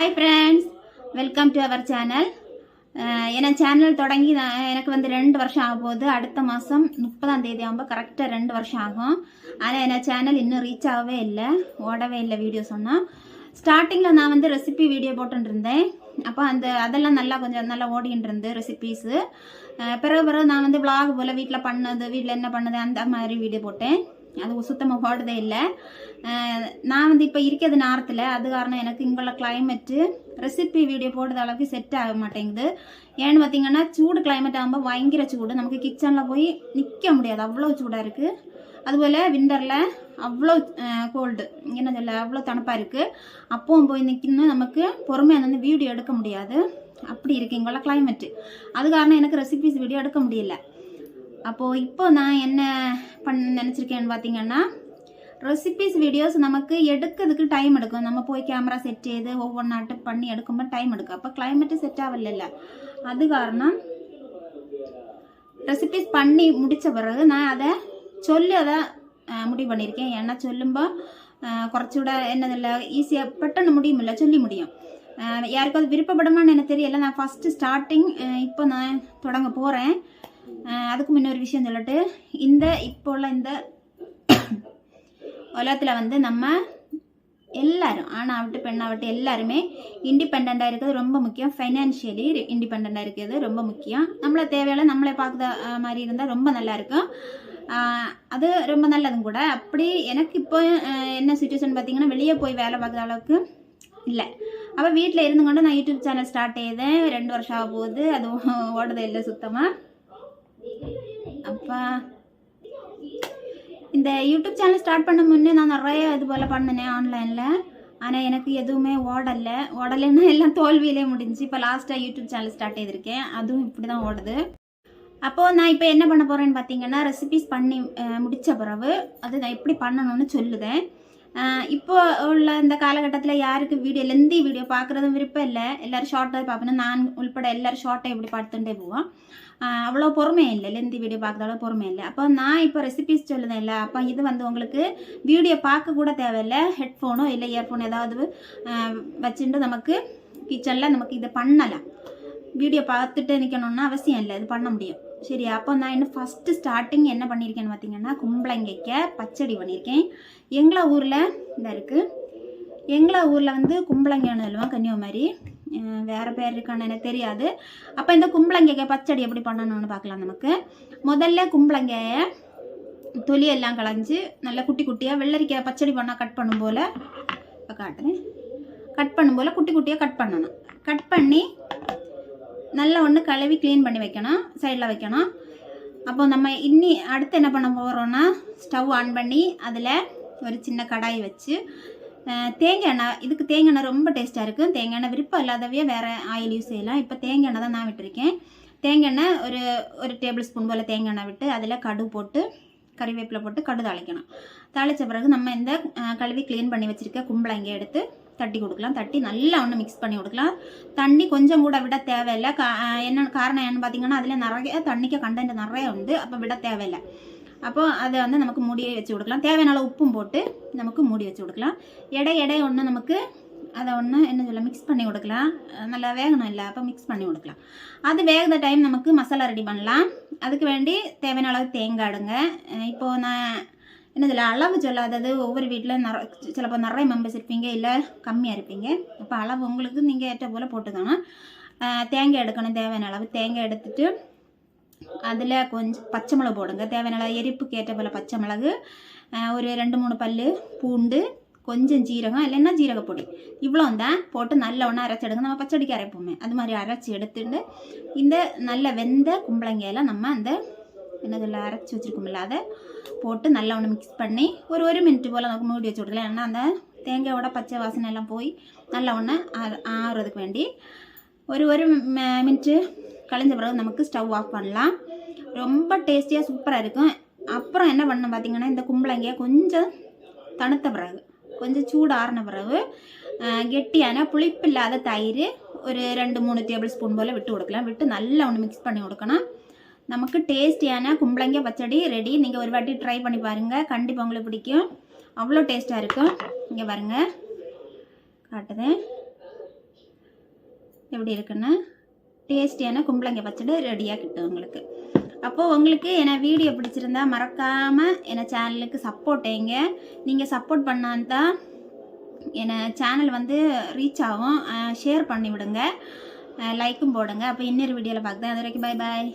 Hi friends welcome to our channel N channel தொடங்கி நான் எனக்கு வந்து ரெண்டு வருஷம் ஆக போகுது. அடுத்த மாதம் முப்பதாம் தேதி ஆகும்போது கரெக்டாக ரெண்டு வருஷம் ஆகும். ஆனால் என் சேனல் இன்னும் ரீச் ஆகவே இல்லை. ஓடவே இல்லை வீடியோ சொன்னால் ஸ்டார்டிங்கில் நான் வந்து ரெசிபி வீடியோ போட்டுருந்தேன். அப்போ அந்த அதெல்லாம் நல்லா கொஞ்சம் நல்லா ஓடிட்டு இருந்து ரெசிபீஸு பிறகு பிறகு நான் வந்து விளாக் போல் வீட்டில் பண்ணது வீட்டில் என்ன பண்ணது அந்த மாதிரி வீடியோ போட்டேன். அது சுத்தமாக ஓடுதே இல்லை. நான் வந்து இப்போ இருக்கிறது நேரத்தில். அது காரணம் எனக்கு இங்குள்ள கிளைமேட்டு ரெசிபி வீடியோ போடுறது அளவுக்கு செட் ஆக மாட்டேங்குது. ஏன்னு பார்த்தீங்கன்னா சூடு கிளைமேட் ஆகும்போது பயங்கர சூடு. நமக்கு கிச்சனில் போய் நிற்க முடியாது. அவ்வளோ சூடாக இருக்குது அதுபோல் விண்டரில் அவ்வளோ கோல்டு என்ன சொல்ல அவ்வளோ தனப்பாக இருக்குது அப்பவும் போய் நிற்கணும் நமக்கு பொறுமையாக வந்து வீடியோ எடுக்க முடியாது. அப்படி இருக்குது இங்குள்ள கிளைமேட்டு அது காரணம் எனக்கு ரெசிபிஸ் வீடியோ எடுக்க முடியல. அப்போது இப்போ நான் என்ன பண்ண நினச்சிருக்கேன்னு பார்த்தீங்கன்னா ரெசிபிஸ் வீடியோஸ் நமக்கு எடுக்கிறதுக்கு டைம் எடுக்கும். நம்ம போய் கேமரா செட் செய்து ஒவ்வொன்றாட்டு பண்ணி எடுக்கும்போது டைம் எடுக்கும். அப்போ கிளைமேட்டு செட் ஆகல அது காரணம் ரெசிபிஸ் பண்ணி முடித்த பிறகு நான் அதை சொல்லி அதை முடிவு பண்ணியிருக்கேன். என்ன சொல்லும்போது குறைச்சூட என்னதில்லை ஈஸியாக பெட்டன்னு முடியும் இல்லை சொல்லி முடியும். யாருக்கும் அது விருப்பப்படுமான்னு எனக்கு தெரியல. நான் ஃபஸ்ட்டு ஸ்டார்டிங் இப்போ நான் தொடங்க போகிறேன் அதுக்கு முன்ன ஒரு விஷயம் சொல்லிட்டு இந்த இப்போ உள்ள இந்த உலகத்தில் வந்து நம்ம எல்லாரும் ஆணாகட்டும் பெண்ணாகட்டும் எல்லாருமே இண்டிபெண்ட்டாக இருக்கிறது ரொம்ப முக்கியம் ஃபைனான்ஷியலி இண்டிபெண்ட்டாக இருக்கிறது ரொம்ப முக்கியம் நம்மளை தேவையான நம்மளை பார்க்குற மாதிரி இருந்தால் ரொம்ப நல்லா இருக்கும் அது ரொம்ப நல்லதும் கூட அப்படி எனக்கு இப்போ என்ன சுச்சுவேஷன் பார்த்தீங்கன்னா வெளியே போய் வேலை பார்க்குற அளவுக்கு இல்லை அப்போ வீட்டில் இருந்து கொண்டு நான் யூடியூப் சேனல் ஸ்டார்ட் செய்தேன் ரெண்டு வருஷம் ஆக போகுது அது ஓடுதே இல்லை சுத்தமாக அப்போ இந்த யூடியூப் சேனல் ஸ்டார்ட் பண்ண முன்னே நான் நிறைய இது போல் பண்ணினேன் ஆன்லைனில் ஆனால் எனக்கு எதுவுமே ஓடலை. ஓடலைன்னா எல்லாம் தோல்வியிலே முடிஞ்சு. இப்போ லாஸ்ட்டாக யூடியூப் சேனல் ஸ்டார்ட் செய்திருக்கேன் அதுவும் இப்படி தான் ஓடுது. அப்போது நான் இப்போ என்ன பண்ண போகிறேன்னு பார்த்தீங்கன்னா ரெசிபிஸ் பண்ணி முடித்த முடிச்ச பிறகு அது நான் எப்படி பண்ணணும்னு சொல்லுதேன். இப்போ உள்ள இந்த காலகட்டத்தில் யாருக்கு வீடியோ லெந்தி வீடியோ பார்க்குறதும் விருப்பம் இல்லை. எல்லோரும் ஷார்ட்டாக பார்ப்பணும் நான் உள்பட எல்லோரும் ஷார்ட்டாக இப்படி பார்த்துட்டே போவோம். அவ்வளோ பொறுமையும் இல்லை லெந்தி வீடியோ பார்க்குற அளவு பொறுமையும் இல்லை அப்போ நான் இப்போ ரெசிபிஸ் சொல்லுதேன் இல்லை அப்போ இது வந்து உங்களுக்கு வீடியோ பார்க்க கூட தேவையில்லை. ஹெட்ஃபோனோ இல்லை இயர்ஃபோன் ஏதாவது வச்சுட்டு நமக்கு கிச்சனில் நமக்கு இதை பண்ணலாம் வீடியோ பார்த்துட்டு நிற்கணும்னா அவசியம் இல்லை. இது பண்ண முடியும். சரி அப்போ நான் இன்னும் ஃபஸ்ட்டு ஸ்டார்டிங் என்ன பண்ணியிருக்கேன்னு பார்த்தீங்கன்னா கும்பளங்கைக்க பச்சடி பண்ணியிருக்கேன். எங்களை ஊரில் இந்த இருக்குது எங்களை ஊரில் வந்து கும்பளங்கைன்னு சொல்லுவோம் கன்னியாகுமரி. வேறு பேர் இருக்கான்னு எனக்கு தெரியாது. அப்போ இந்த கும்பளங்கைக்க பச்சடி எப்படி பண்ணணும்னு பார்க்கலாம் நமக்கு. முதல்ல கும்பளங்கையை தொலியெல்லாம் களைஞ்சு நல்லா குட்டி குட்டியாக வெள்ளரிக்காய் பச்சடி பண்ணால் கட் பண்ணும் போல் இப்போ காட்டுறேன். கட் பண்ணும் போல் குட்டி குட்டியாக கட் பண்ணணும். கட் பண்ணி நல்லா ஒன்று கழுவி க்ளீன் பண்ணி வைக்கணும் சைடில் வைக்கணும். அப்போ நம்ம இன்னி அடுத்து என்ன பண்ண போகிறோன்னா ஸ்டவ் ஆன் பண்ணி அதில் ஒரு சின்ன கடாய் வச்சு தேங்காய் எண்ணெய் இதுக்கு தேங்காய் எண்ணெய் ரொம்ப டேஸ்ட்டாக இருக்கும் தேங்காய் எண்ணெய் விருப்பம் இல்லாதவே வேறு ஆயில் யூஸ் செய்யலாம். இப்போ தேங்காய் எண்ணெய் தான் நான் விட்டுருக்கேன். தேங்காய் எண்ணெய் ஒரு ஒரு டேபிள் ஸ்பூன் போல் தேங்காய் எண்ணெய் விட்டு அதில் கடு போட்டு கறிவேப்பிலை போட்டு கடு தாளிக்கணும். தாளித்த பிறகு நம்ம இந்த கழுவி க்ளீன் பண்ணி வச்சுருக்க கும்பளங்க எடுத்து தட்டி கொடுக்கலாம். தட்டி நல்லா ஒன்று மிக்ஸ் பண்ணி கொடுக்கலாம். தண்ணி கொஞ்சம் கூட விட தேவையில்லை. கா என்ன காரணம் என்னன்னு பார்த்தீங்கன்னா அதில் நிறைய தண்ணிக்கு கண்டென்ட் நிறைய உண்டு. அப்போ விட தேவையில்லை. அப்போ அதை வந்து நமக்கு மூடியை வச்சு கொடுக்கலாம். தேவையான அளவு உப்பும் போட்டு நமக்கு மூடி வச்சு கொடுக்கலாம். எடை எடை ஒன்று நமக்கு அதை ஒன்று என்ன சொல்ல மிக்ஸ் பண்ணி கொடுக்கலாம். நல்லா வேகணும் இல்லை அப்போ மிக்ஸ் பண்ணி கொடுக்கலாம். அது வேகிற டைம் நமக்கு மசாலா ரெடி பண்ணலாம். அதுக்கு வேண்டி தேவையான அளவு தேங்காய் எடுங்க. இப்போ நான் என்ன சொல்ல அளவு சொல்லாதது ஒவ்வொரு வீட்டில் நிற சிலப்போ நிறைய மெம்பர்ஸ் இருப்பீங்க இல்லை கம்மியாக இருப்பீங்க. அப்போ அளவு உங்களுக்கு நீங்கள் ஏற்ற போல் போட்டுக்கணும். தேங்காய் எடுக்கணும் தேவையான அளவு தேங்காய் எடுத்துகிட்டு அதில் கொஞ்சம் பச்சை மிளகு போடுங்க. தேவையான எரிப்புக்கு ஏற்ற போல் பச்சை மிளகு ஒரு ரெண்டு மூணு பல் பூண்டு கொஞ்சம் ஜீரகம் இல்லைன்னா ஜீரகப்பொடி. இவ்வளோ தான் போட்டு நல்ல ஒன்றா அரைச்சி எடுங்க. நம்ம பச்சடிக்கு அரைப்போமே. அது மாதிரி அரைச்சி எடுத்துட்டு இந்த நல்ல வெந்த கும்பளங்கையெல்லாம் நம்ம அந்த என்னதில் அரைச்சி வச்சுருக்கோம்ல அதை போட்டு நல்லா ஒன்று மிக்ஸ் பண்ணி ஒரு ஒரு மினிட் போல் நமக்கு மூடி வச்சு விடுக்கலாம் ஏன்னா அந்த தேங்காயோட பச்சை வாசனை எல்லாம் போய் நல்லா ஒன்று ஆறுறதுக்கு வேண்டி ஒரு ஒரு மினிட்டு கழிஞ்ச பிறகு நமக்கு ஸ்டவ் ஆஃப் பண்ணலாம். ரொம்ப டேஸ்டியாக சூப்பராக இருக்கும். அப்புறம் என்ன பண்ணணும் பார்த்திங்கன்னா இந்த கும்பளங்கையை கொஞ்சம் தணுத்த பிறகு கொஞ்சம் சூடு ஆறின பிறகு கெட்டியான கெட்டியான புளிப்பில்லாத தயிர் ஒரு ரெண்டு மூணு டேபிள் ஸ்பூன் போல் விட்டு கொடுக்கலாம். விட்டு நல்லா ஒன்று மிக்ஸ் பண்ணி கொடுக்கணும். நமக்கு டேஸ்டியான கும்பளங்க பச்சடி ரெடி நீங்கள் ஒரு வாட்டி ட்ரை பண்ணி பாருங்கள் கண்டிப்பாக உங்களுக்கு பிடிக்கும். அவ்வளோ டேஸ்ட்டாக இருக்கும். இங்கே பாருங்கள் காட்டுதேன். எப்படி இருக்குன்னு? டேஸ்டியான கும்பளங்க பச்சடி ரெடியாக கிட்டும் உங்களுக்கு. அப்போது உங்களுக்கு என்ன வீடியோ பிடிச்சிருந்தா மறக்காமல் என்ன சேனலுக்கு சப்போர்ட் செய்யுங்க நீங்கள் சப்போர்ட் பண்ணான் தான் என்ன சேனல் வந்து ரீச் ஆகும். ஷேர் பண்ணி விடுங்க லைக்கும் போடுங்க. அப்போ இன்னொரு வீடியோவில் பார்க்குறேன் அது வரைக்கும் பை பாய்